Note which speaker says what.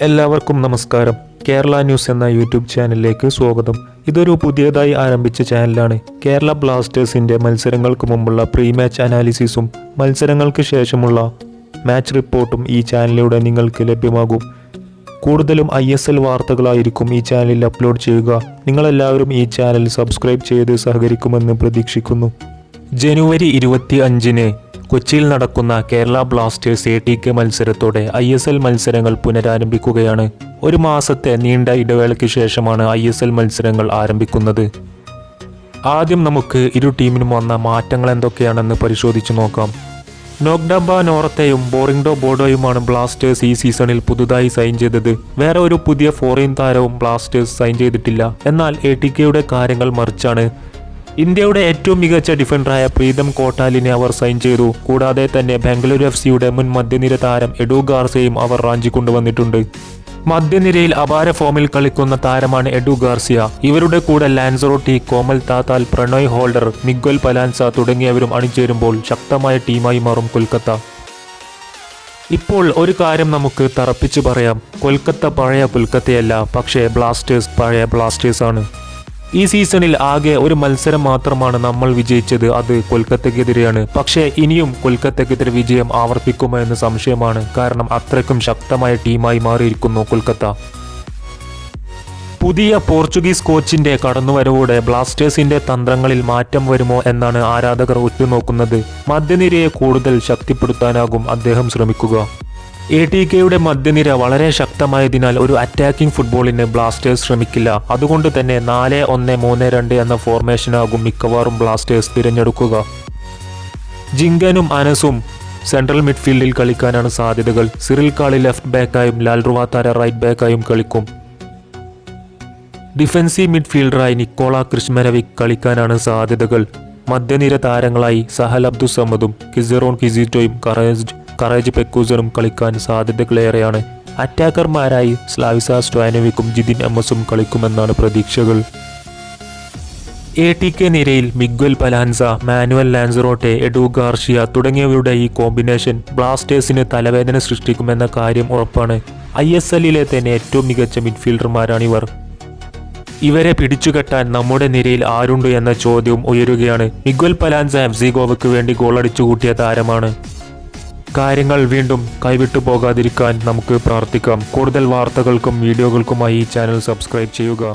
Speaker 1: എല്ലാവർക്കും നമസ്കാരം. കേരള ന്യൂസ് എന്ന യൂട്യൂബ് ചാനലിലേക്ക് സ്വാഗതം. ഇതൊരു പുതിയതായി ആരംഭിച്ച ചാനലാണ്. കേരള ബ്ലാസ്റ്റേഴ്സിന്റെ മത്സരങ്ങൾക്ക് മുമ്പുള്ള പ്രീ മാച്ച് അനാലിസിസും മത്സരങ്ങൾക്ക് ശേഷമുള്ള മാച്ച് റിപ്പോർട്ടും ഈ ചാനലിലൂടെ നിങ്ങൾക്ക് ലഭ്യമാകും. കൂടുതലും ഐ എസ് എൽ വാർത്തകളായിരിക്കും ഈ ചാനലിൽ അപ്ലോഡ് ചെയ്യുക. നിങ്ങളെല്ലാവരും ഈ ചാനൽ സബ്സ്ക്രൈബ് ചെയ്ത് സഹകരിക്കുമെന്ന് പ്രതീക്ഷിക്കുന്നു. ജനുവരി ഇരുപത്തി അഞ്ചിന് കൊച്ചിയിൽ നടക്കുന്ന Kerala Blasters A T K മത്സരത്തോടെ I S L മത്സരങ്ങൾ പുനരാരംഭിക്കുകയാണ്. ഒരു മാസത്തെ നീണ്ട ഇടവേളയ്ക്ക് ശേഷമാണ് ഐ എസ് എൽ മത്സരങ്ങൾ ആരംഭിക്കുന്നത്. ആദ്യം നമുക്ക് ഇരു ടീമിനും വന്ന മാറ്റങ്ങൾ എന്തൊക്കെയാണെന്ന് പരിശോധിച്ചു നോക്കാം. നോക്ഡബ നോറത്തെയും ബോറിംഗ്ഡോ ബോർഡോയുമാണ് ബ്ലാസ്റ്റേഴ്സ് ഈ സീസണിൽ പുതുതായി സൈൻ ചെയ്തത്. വേറെ ഒരു പുതിയ ഫോറിൻ താരവും ബ്ലാസ്റ്റേഴ്സ് സൈൻ ചെയ്തിട്ടില്ല. എന്നാൽ എ ടി കെയുടെ കാര്യങ്ങൾ മറിച്ചാണ് ഇന്ത്യയുടെ ഏറ്റവും മികച്ച ഡിഫൻഡറായ പ്രീതം കോട്ടാലിനെ അവർ സൈൻ ചെയ്തു. കൂടാതെ തന്നെ ബാംഗ്ലൂരു എഫ് സിയുടെ മുൻ മധ്യനിര താരം എഡു ഗാർസിയയും അവർ റാഞ്ചി കൊണ്ടുവന്നിട്ടുണ്ട്. മധ്യനിരയിൽ അപാര ഫോമിൽ കളിക്കുന്ന താരമാണ് എഡു ഗാർസിയ. ഇവരുടെ കൂടെ Lanzarote Komal Thatal Pronay Halder Miguel Palanca തുടങ്ങിയവരും അണിചേരുമ്പോൾ ശക്തമായ ടീമായി മാറും കൊൽക്കത്ത. ഇപ്പോൾ ഒരു കാര്യം നമുക്ക് തറപ്പിച്ചു പറയാം. കൊൽക്കത്ത പഴയ കൊൽക്കത്തയല്ല പക്ഷേ ബ്ലാസ്റ്റേഴ്സ് പഴയ ബ്ലാസ്റ്റേഴ്സ് ആണ് ഈ സീസണിൽ ആകെ ഒരു മത്സരം മാത്രമാണ് നമ്മൾ വിജയിച്ചത്. അത് കൊൽക്കത്തക്കെതിരെയാണ് പക്ഷേ ഇനിയും കൊൽക്കത്തക്കെതിരെ വിജയം ആവർത്തിക്കുമോ എന്ന് സംശയമാണ്. കാരണം അത്രയ്ക്കും ശക്തമായ ടീമായി മാറിയിരിക്കുന്നു കൊൽക്കത്ത. പുതിയ പോർച്ചുഗീസ് കോച്ചിന്റെ കടന്നുവരവോടെ ബ്ലാസ്റ്റേഴ്സിന്റെ തന്ത്രങ്ങളിൽ മാറ്റം വരുമോ എന്നാണ് ആരാധകർ ഉറ്റുനോക്കുന്നത്. മധ്യനിരയെ കൂടുതൽ ശക്തിപ്പെടുത്താനാകും അദ്ദേഹം ശ്രമിക്കുക. എ ടി കെയുടെ മധ്യനിര വളരെ ശക്തമായതിനാൽ ഒരു അറ്റാക്കിംഗ് ഫുട്ബോളിന് ബ്ലാസ്റ്റേഴ്സ് ശ്രമിക്കില്ല. അതുകൊണ്ട് തന്നെ നാല് ഒന്ന് മൂന്ന് രണ്ട് എന്ന ഫോർമേഷനാകും മിക്കവാറും ബ്ലാസ്റ്റേഴ്സ് തിരഞ്ഞെടുക്കുക. ജിങ്കനും അനസും സെൻട്രൽ മിഡ്ഫീൽഡിൽ കളിക്കാനാണ് സാധ്യതകൾ. സിറിൽ കാളി ലെഫ്റ്റ് ബാക്കായും ലാൽ റുവാത്താര റൈറ്റ് ബാക്കായും കളിക്കും. ഡിഫൻസീവ് മിഡ്ഫീൽഡറായി നിക്കോള ക്രിസ്മരവിക് കളിക്കാനാണ് സാധ്യതകൾ. മധ്യനിര താരങ്ങളായി സഹൽ അബ്ദുസമ്മദും കിസിറോൺ കിസിറ്റോയും കറേജ് കറേജ് പെക്കൂസറും കളിക്കാൻ സാധ്യതകളേറെയാണ്. അറ്റാക്കർമാരായി സ്ലാവിസ സ്റ്റോനോവിക്കും ജിതിൻ എമ്മസും കളിക്കുമെന്നാണ് പ്രതീക്ഷകൾ. എ ടി കെ നിരയിൽ Miguel Palanca Manuel Lanzarote Edu Garcia തുടങ്ങിയവരുടെ ഈ കോമ്പിനേഷൻ ബ്ലാസ്റ്റേഴ്സിന് തലവേദന സൃഷ്ടിക്കുമെന്ന കാര്യം ഉറപ്പാണ്. ഐ എസ് എല്ലിലെ തന്നെ ഏറ്റവും മികച്ച മിഡ്ഫീൽഡർമാരാണിവർ ഇവരെ പിടിച്ചുകെട്ടാൻ നമ്മുടെ നിരയിൽ ആരുണ്ട് എന്ന ചോദ്യവും ഉയരുകയാണ്. മിഗ്വൽ പലാൻസ എഫ് സി ഗോവയ്ക്ക് വേണ്ടി ഗോളടിച്ചു കൂട്ടിയ താരമാണ്. കാര്യങ്ങൾ വീണ്ടും കൈവിട്ടു പോകാതിരിക്കാൻ നമുക്ക് പ്രാർത്ഥിക്കാം. കൂടുതൽ വാർത്തകൾക്കും വീഡിയോകൾക്കുമായി ഈ ചാനൽ സബ്സ്ക്രൈബ് ചെയ്യുക.